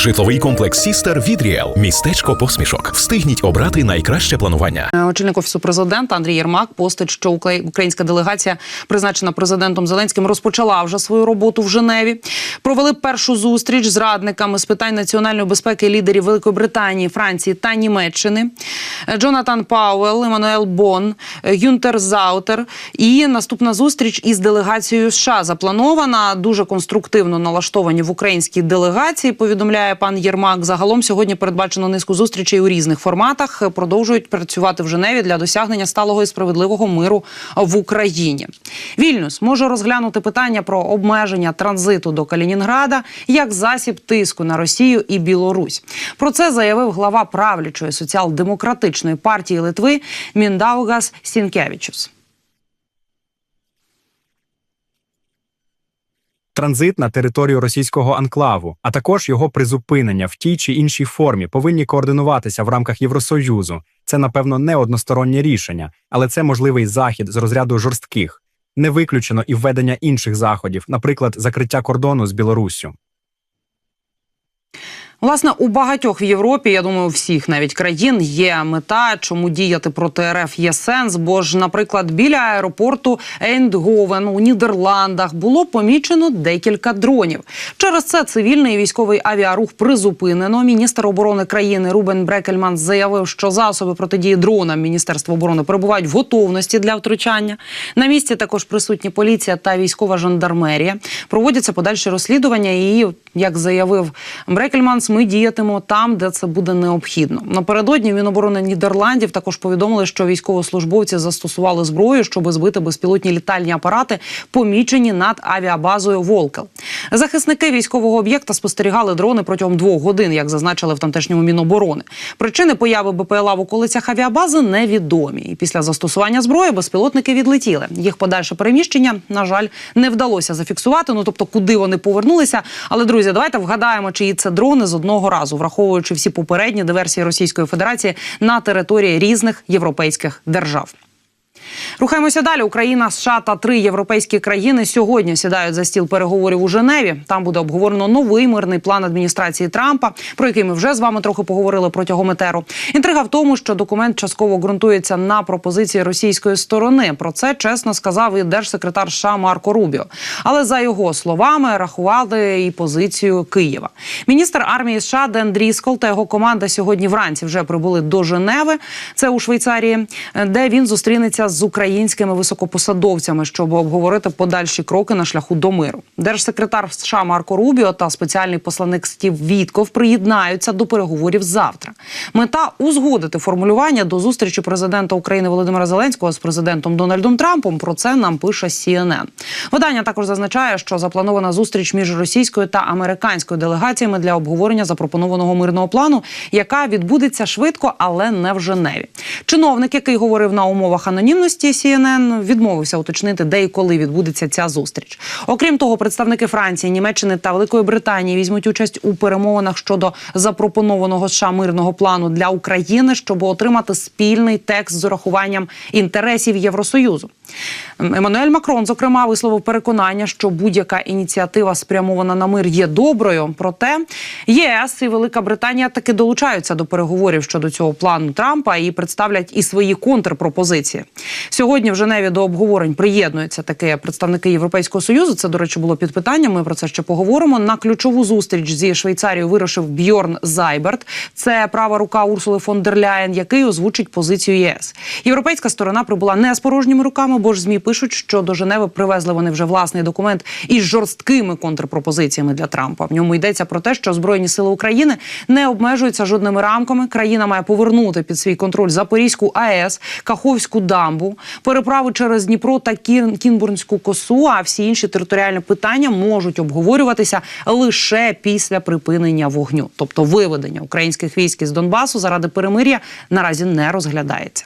Житловий комплекс Сістер від Ріел. Містечко посмішок. Встигніть обрати найкраще планування. Е, Очільник офісу президента Андрій Єрмак постить, що українська делегація, призначена президентом Зеленським, розпочала вже свою роботу в Женеві. Провели першу зустріч з радниками з питань національної безпеки лідерів Великої Британії, Франції та Німеччини. Джонатан Пауел, Еммануел Бон, Юнтер Заутер. І наступна зустріч із делегацією США запланована. Дуже конструктивно налаштовані в українській делегації. Повідомляє пан Єрмак. Загалом сьогодні передбачено низку зустрічей у різних форматах. Продовжують працювати в Женеві для досягнення сталого і справедливого миру в Україні. Вільнюс може розглянути питання про обмеження транзиту до Калінінграда як засіб тиску на Росію і Білорусь. Про це заявив глава правлячої соціал-демократичної партії Литви Міндаугас Сінкевичус. Транзит на територію російського анклаву, а також його призупинення в тій чи іншій формі повинні координуватися в рамках Євросоюзу. Це, напевно, не одностороннє рішення, але це можливий захід з розряду жорстких. Не виключено і введення інших заходів, наприклад, закриття кордону з Білоруссю. Власне, у багатьох в Європі, я думаю, у всіх навіть країн є мета, чому діяти проти РФ є сенс. Бо ж, наприклад, біля аеропорту Ейндговен у Нідерландах було помічено декілька дронів. Через це цивільний і військовий авіарух призупинено. Міністр оборони країни Рубен Брекельман заявив, що засоби протидії дронам Міністерства оборони перебувають в готовності для втручання. На місці також присутні поліція та військова жандармерія. Проводяться подальші розслідування. І як заявив Брекельманс, ми діятимемо там, де це буде необхідно. Напередодні Міноборони Нідерландів також повідомили, що військовослужбовці застосували зброю, щоб збити безпілотні літальні апарати, помічені над авіабазою Волкел. Захисники військового об'єкта спостерігали дрони протягом двох годин, як зазначили в тамтешньому міноборони. Причини появи БПЛА в околицях авіабази невідомі. І після застосування зброї безпілотники відлетіли. Їх подальше переміщення, на жаль, не вдалося зафіксувати. Ну тобто, куди вони повернулися. Але друзі, давайте вгадаємо, чиї це дрони з одного разу, враховуючи всі попередні диверсії Російської Федерації на території різних європейських держав. Рухаємося далі. Україна, США та три європейські країни сьогодні сідають за стіл переговорів у Женеві. Там буде обговорено новий мирний план адміністрації Трампа, про який ми вже з вами трохи поговорили протягом етеру. Інтрига в тому, що документ частково ґрунтується на пропозиції російської сторони. Про це чесно сказав і держсекретар США Марко Рубіо. Але за його словами рахували і позицію Києва. Міністр армії США Ден Дріскол та його команда сьогодні вранці вже прибули до Женеви. Це у Швейцарії, де він зустрінеться з українськими високопосадовцями, щоб обговорити подальші кроки на шляху до миру. Держсекретар США Марко Рубіо та спеціальний посланник Стів Вітков приєднаються до переговорів завтра. Мета узгодити формулювання до зустрічі президента України Володимира Зеленського з президентом Дональдом Трампом. Про це нам пише CNN. Видання також зазначає, що запланована зустріч між російською та американською делегаціями для обговорення запропонованого мирного плану, яка відбудеться швидко, але не в Женеві. Чиновник, який говорив на умовах анонімності CNN, відмовився уточнити, де і коли відбудеться ця зустріч. Окрім того, представники Франції, Німеччини та Великої Британії візьмуть участь у перемовинах щодо запропонованого США мирного плану для України, щоб отримати спільний текст з урахуванням інтересів Євросоюзу. Еммануель Макрон, зокрема, висловив переконання, що будь-яка ініціатива спрямована на мир є доброю. Проте ЄС і Велика Британія таки долучаються до переговорів щодо цього плану Трампа і представлять і свої контрпропозиції. Сьогодні в Женеві до обговорень приєднуються таки представники Європейського союзу. Це, до речі, було під питанням. Ми про це ще поговоримо. На ключову зустріч зі Швейцарією вирушив Бьорн Зайберт. Це права рука Урсули фон дер Ляєн, який озвучить позицію ЄС. Європейська сторона прибула не з порожніми руками, бо ж змі пишуть, що до Женеви привезли вони вже власний документ із жорсткими контрпропозиціями для Трампа. В ньому йдеться про те, що збройні сили України не обмежуються жодними рамками. Країна має повернути під свій контроль Запорізьку АЕС, Каховську дамбу, переправи через Дніпро та Кін- Кінбурнську косу. А всі інші територіальні питання можуть обговорюватися лише після припинення вогню, тобто виведення українських військ із Донбасу заради перемир'я наразі не розглядається.